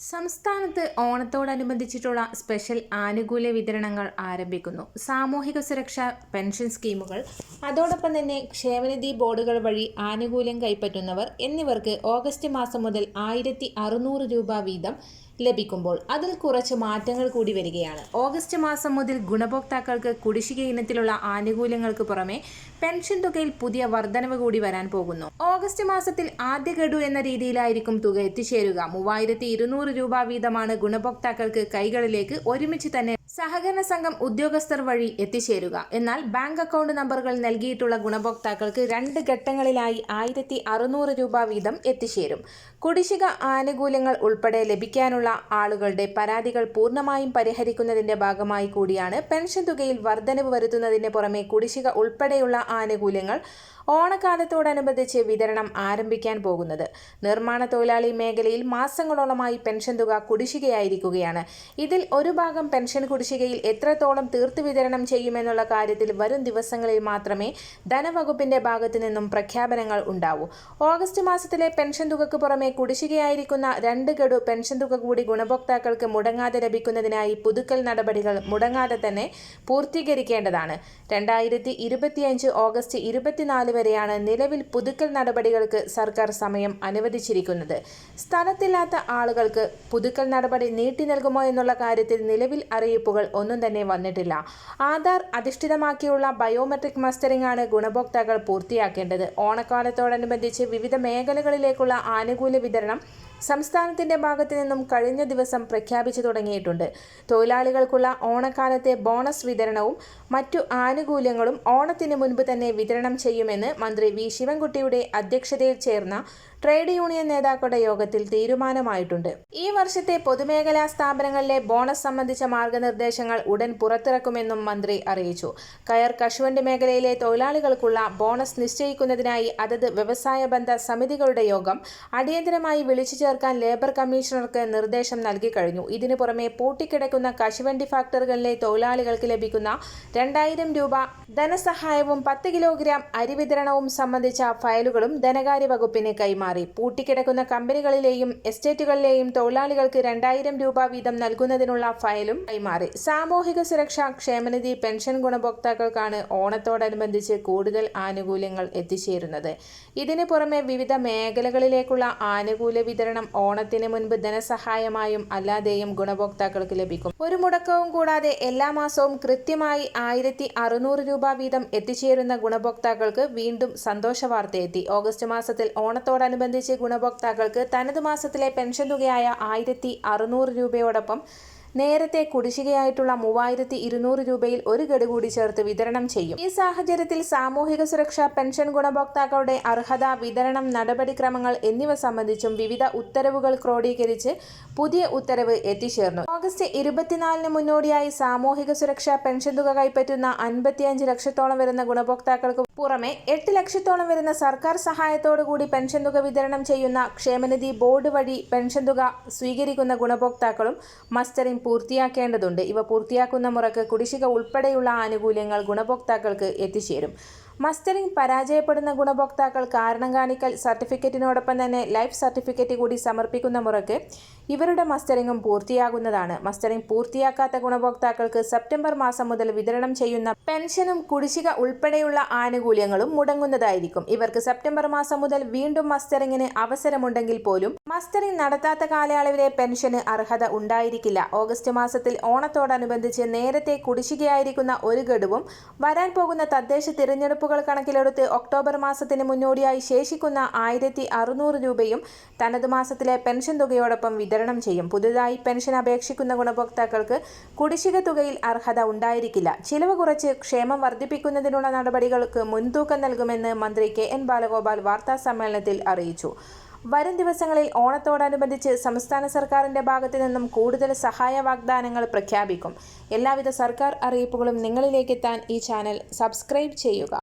സംസ്ഥാനത്ത് ഓണത്തോടനുബന്ധിച്ചിട്ടുള്ള സ്പെഷ്യൽ ആനുകൂല്യ വിതരണങ്ങൾ ആരംഭിക്കുന്നു. സാമൂഹിക സുരക്ഷാ പെൻഷൻ സ്കീമുകൾ അതോടൊപ്പം തന്നെ ക്ഷേമനിധി ബോർഡുകൾ വഴി ആനുകൂല്യം കൈപ്പറ്റുന്നവർ എന്നിവർക്ക് ഓഗസ്റ്റ് മാസം മുതൽ ആയിരത്തി രൂപ വീതം ലഭിക്കുമ്പോൾ അതിൽ കുറച്ച് മാറ്റങ്ങൾ കൂടി വരികയാണ്. ഓഗസ്റ്റ് മാസം മുതൽ ഗുണഭോക്താക്കൾക്ക് കുടിശ്ശിക ഇനത്തിലുള്ള ആനുകൂല്യങ്ങൾക്ക് പുറമെ പെൻഷൻ തുകയിൽ പുതിയ വർധനവ് കൂടി വരാൻ പോകുന്നു. ഓഗസ്റ്റ് മാസത്തിൽ ആദ്യ ഗഡു എന്ന രീതിയിലായിരിക്കും തുക എത്തിച്ചേരുക. മൂവായിരത്തി രൂപ വീതമാണ് ഗുണഭോക്താക്കൾക്ക് കൈകളിലേക്ക് ഒരുമിച്ച് തന്നെ സഹകരണ സംഘം ഉദ്യോഗസ്ഥർ വഴി എത്തിച്ചേരുക. എന്നാൽ ബാങ്ക് അക്കൗണ്ട് നമ്പറുകൾ നൽകിയിട്ടുള്ള ഗുണഭോക്താക്കൾക്ക് രണ്ട് ഘട്ടങ്ങളിലായി ആയിരത്തി അറുന്നൂറ് രൂപ വീതം എത്തിച്ചേരും. കുടിശ്ശിക ആനുകൂല്യങ്ങൾ ഉൾപ്പെടെ ലഭിക്കാനുള്ള ആളുകളുടെ പരാതികൾ പൂർണമായും പരിഹരിക്കുന്നതിന്റെ ഭാഗമായി കൂടിയാണ് പെൻഷൻ തുകയിൽ വർധനവ് വരുത്തുന്നതിന് പുറമെ കുടിശ്ശിക ഉൾപ്പെടെയുള്ള ആനുകൂല്യങ്ങൾ ഓണക്കാലത്തോടനുബന്ധിച്ച് വിതരണം ആരംഭിക്കാൻ പോകുന്നത്. നിർമ്മാണ തൊഴിലാളി മേഖലയിൽ മാസങ്ങളോളമായി പെൻഷൻ തുക കുടിശ്ശികയായിരിക്കുകയാണ്. ഇതിൽ ഒരു ഭാഗം പെൻഷൻ കുടിശ്ശികയിൽ എത്രത്തോളം തീർത്തു വിതരണം ചെയ്യുമെന്നുള്ള കാര്യത്തിൽ വരും ദിവസങ്ങളിൽ മാത്രമേ ധനവകുപ്പിന്റെ ഭാഗത്തു നിന്നും പ്രഖ്യാപനങ്ങൾ ഉണ്ടാവൂ. ഓഗസ്റ്റ് മാസത്തിലെ പെൻഷൻ തുകക്ക് പുറമെ കുടിശ്ശികയായിരിക്കുന്ന രണ്ട് ഗഡു പെൻഷൻ തുക കൂടി ഗുണഭോക്താക്കൾക്ക് മുടങ്ങാതെ ലഭിക്കുന്നതിനായി പുതുക്കൽ നടപടികൾ മുടങ്ങാതെ തന്നെ പൂർത്തീകരിക്കേണ്ടതാണ്. രണ്ടായിരത്തി ഇരുപത്തിയഞ്ച് ഓഗസ്റ്റ് ഇരുപത്തിനാല് വരെയാണ് നിലവിൽ പുതുക്കൽ നടപടികൾക്ക് സർക്കാർ സമയം അനുവദിച്ചിരിക്കുന്നത്. സ്ഥലത്തില്ലാത്ത ആളുകൾക്ക് പുതുക്കൽ നടപടി നീട്ടി നൽകുമോ എന്നുള്ള കാര്യത്തിൽ നിലവിൽ അറിയിപ്പുകൾ ഒന്നും തന്നെ വന്നിട്ടില്ല. ആധാർ അധിഷ്ഠിതമാക്കിയുള്ള ബയോമെട്രിക് മസ്റ്ററിംഗ് ആണ് ഗുണഭോക്താക്കൾ പൂർത്തിയാക്കേണ്ടത്. ഓണക്കാലത്തോടനുബന്ധിച്ച് വിവിധ മേഖലകളിലേക്കുള്ള ആനുകൂല്യ വിതരണം സംസ്ഥാനത്തിന്റെ ഭാഗത്തു നിന്നും കഴിഞ്ഞ ദിവസം പ്രഖ്യാപിച്ചു തുടങ്ങിയിട്ടുണ്ട്. തൊഴിലാളികൾക്കുള്ള ഓണക്കാലത്തെ ബോണസ് വിതരണവും മറ്റു ആനുകൂല്യങ്ങളും ഓണത്തിന് മുൻപ് തന്നെ വിതരണം ചെയ്യുമെന്ന് മന്ത്രി വി. ശിവൻകുട്ടിയുടെ അധ്യക്ഷതയിൽ ചേർന്ന ട്രേഡ് യൂണിയൻ നേതാക്കളുടെ യോഗത്തിൽ തീരുമാനമായിട്ടുണ്ട്. ഈ വർഷത്തെ പൊതുമേഖലാ സ്ഥാപനങ്ങളിലെ ബോണസ് സംബന്ധിച്ച മാർഗനിർദ്ദേശങ്ങൾ ഉടൻ പുറത്തിറക്കുമെന്നും മന്ത്രി അറിയിച്ചു. കയർ കശുവണ്ടി മേഖലയിലെ തൊഴിലാളികൾക്കുള്ള ബോണസ് നിശ്ചയിക്കുന്നതിനായി അതത് വ്യവസായ ബന്ധ സമിതികളുടെ യോഗം അടിയന്തരമായി വിളിച്ചു ചേർക്കാൻ ലേബർ കമ്മീഷണർക്ക് നിർദ്ദേശം നൽകി കഴിഞ്ഞു. ഇതിനു പുറമെ പൂട്ടിക്കിടക്കുന്ന കശുവണ്ടി ഫാക്ടറികളിലെ തൊഴിലാളികൾക്ക് ലഭിക്കുന്ന രണ്ടായിരം രൂപ ധനസഹായവും പത്ത് കിലോഗ്രാം അരി വിതരണവും സംബന്ധിച്ച ഫയലുകളും ധനകാര്യ വകുപ്പിന് കൈമാറി. മാറി. പൂട്ടിക്കിടക്കുന്ന കമ്പനികളിലെയും എസ്റ്റേറ്റുകളിലെയും തൊഴിലാളികൾക്ക് രണ്ടായിരം രൂപ വീതം നൽകുന്നതിനുള്ള ഫയലും കൈമാറി. സാമൂഹിക സുരക്ഷാ ക്ഷേമനിധി പെൻഷൻ ഗുണഭോക്താക്കൾക്കാണ് ഓണത്തോടനുബന്ധിച്ച് കൂടുതൽ ആനുകൂല്യങ്ങൾ എത്തിച്ചേരുന്നത്. ഇതിനു പുറമെ വിവിധ മേഖലകളിലേക്കുള്ള ആനുകൂല്യ വിതരണം ഓണത്തിന് മുൻപ് ധനസഹായമായും അല്ലാതെയും ഗുണഭോക്താക്കൾക്ക് ലഭിക്കും. ഒരു മുടക്കവും കൂടാതെ എല്ലാ മാസവും കൃത്യമായി ആയിരത്തി അറുന്നൂറ് രൂപ വീതം എത്തിച്ചേരുന്ന ഗുണഭോക്താക്കൾക്ക് വീണ്ടും സന്തോഷ വാർത്തയെത്തി ഓഗസ്റ്റ് മാസത്തിൽ ഓണത്തോടനുബന്ധിച്ച് അനുബന്ധിച്ച് ഗുണഭോക്താക്കൾക്ക് തനത് മാസത്തിലെ പെൻഷൻ തുകയായ ആയിരത്തി അറുന്നൂറ് രൂപയോടൊപ്പം നേരത്തെ കുടിശ്ശികയായിട്ടുള്ള മൂവായിരത്തി ഇരുന്നൂറ് രൂപയിൽ ഒരു ഗഡു കൂടി ചേർത്ത് വിതരണം ചെയ്യും. ഈ സാഹചര്യത്തിൽ സാമൂഹിക സുരക്ഷാ പെൻഷൻ ഗുണഭോക്താക്കളുടെ അർഹത വിതരണം നടപടിക്രമങ്ങൾ എന്നിവ സംബന്ധിച്ചും വിവിധ ഉത്തരവുകൾ ക്രോഡീകരിച്ച് പുതിയ ഉത്തരവ് എത്തിച്ചേർന്നു. ഓഗസ്റ്റ് ഇരുപത്തിനാലിന് മുന്നോടിയായി സാമൂഹിക സുരക്ഷാ പെൻഷൻ തുക കൈപ്പറ്റുന്ന അൻപത്തിയഞ്ച് ലക്ഷത്തോളം വരുന്ന ഗുണഭോക്താക്കൾക്ക് പുറമെ എട്ട് ലക്ഷത്തോളം വരുന്ന സർക്കാർ സഹായത്തോടു കൂടി പെൻഷൻ തുക വിതരണം ചെയ്യുന്ന ക്ഷേമനിധി ബോർഡ് വഴി പെൻഷൻ തുക സ്വീകരിക്കുന്ന ഗുണഭോക്താക്കളും മസ്റ്ററിംഗ് പൂർത്തിയാക്കേണ്ടതുണ്ട്. ഇവ പൂർത്തിയാക്കുന്ന മുറക്ക് കുടിശ്ശിക ഉൾപ്പെടെയുള്ള ആനുകൂല്യങ്ങൾ ഗുണഭോക്താക്കൾക്ക് എത്തിച്ചേരും. മസ്റ്ററിംഗ് പരാജയപ്പെടുന്ന ഗുണഭോക്താക്കൾ കാരണം കാണിക്കൽ സർട്ടിഫിക്കറ്റിനോടൊപ്പം തന്നെ ലൈഫ് സർട്ടിഫിക്കറ്റ് കൂടി സമർപ്പിക്കുന്ന മുറക്ക് ഇവരുടെ മസ്റ്ററിംഗും പൂർത്തിയാകുന്നതാണ്. മസ്റ്ററിംഗ് പൂർത്തിയാക്കാത്ത ഗുണഭോക്താക്കൾക്ക് സെപ്റ്റംബർ മാസം മുതൽ വിതരണം ചെയ്യുന്ന പെൻഷനും കുടിശ്ശിക ഉൾപ്പെടെയുള്ള ആനുകൂല്യങ്ങളും മുടങ്ങുന്നതായിരിക്കും. ഇവർക്ക് സെപ്റ്റംബർ മാസം മുതൽ വീണ്ടും മസ്റ്ററിംഗിന് അവസരമുണ്ടെങ്കിൽ പോലും മസ്റ്ററിംഗ് നടത്താത്ത കാലയളവിലെ പെൻഷന് അർഹത ഉണ്ടായിരിക്കില്ല. ഓഗസ്റ്റ് മാസത്തിൽ ഓണത്തോടനുബന്ധിച്ച് നേരത്തെ കുടിശ്ശികയായിരിക്കുന്ന ഒരു ഗഡുവും വരാൻ പോകുന്ന തദ്ദേശ തിരഞ്ഞെടുപ്പുകൾ കണക്കിലെടുത്ത് ഒക്ടോബർ മാസത്തിന് മുന്നോടിയായി ശേഷിക്കുന്ന ആയിരത്തി അറുന്നൂറ് രൂപയും തനത് മാസത്തിലെ പെൻഷൻ തുകയോടൊപ്പം വിതരണം ചെയ്യും. പുതുതായി പെൻഷൻ അപേക്ഷിക്കുന്ന ഗുണഭോക്താക്കൾക്ക് കുടിശ്ശിക തുകയിൽ അർഹത ഉണ്ടായിരിക്കില്ല. ചിലവ് കുറച്ച് ക്ഷേമം വർദ്ധിപ്പിക്കുന്നതിനുള്ള നടപടികൾക്ക് മുൻതൂക്കം നൽകുമെന്ന് മന്ത്രി കെ എൻ ബാലഗോപാൽ വാർത്താ സമ്മേളനത്തിൽ അറിയിച്ചു. വരും ദിവസങ്ങളിൽ ഓണത്തോടനുബന്ധിച്ച് സംസ്ഥാന സർക്കാരിന്റെ ഭാഗത്തു നിന്നും കൂടുതൽ സഹായ വാഗ്ദാനങ്ങൾ പ്രഖ്യാപിക്കും. എല്ലാവിധ സർക്കാർ അറിയിപ്പുകളും നിങ്ങളിലേക്ക് നിങ്ങളിലേക്കെത്താൻ ഈ ചാനൽ സബ്സ്ക്രൈബ് ചെയ്യുക.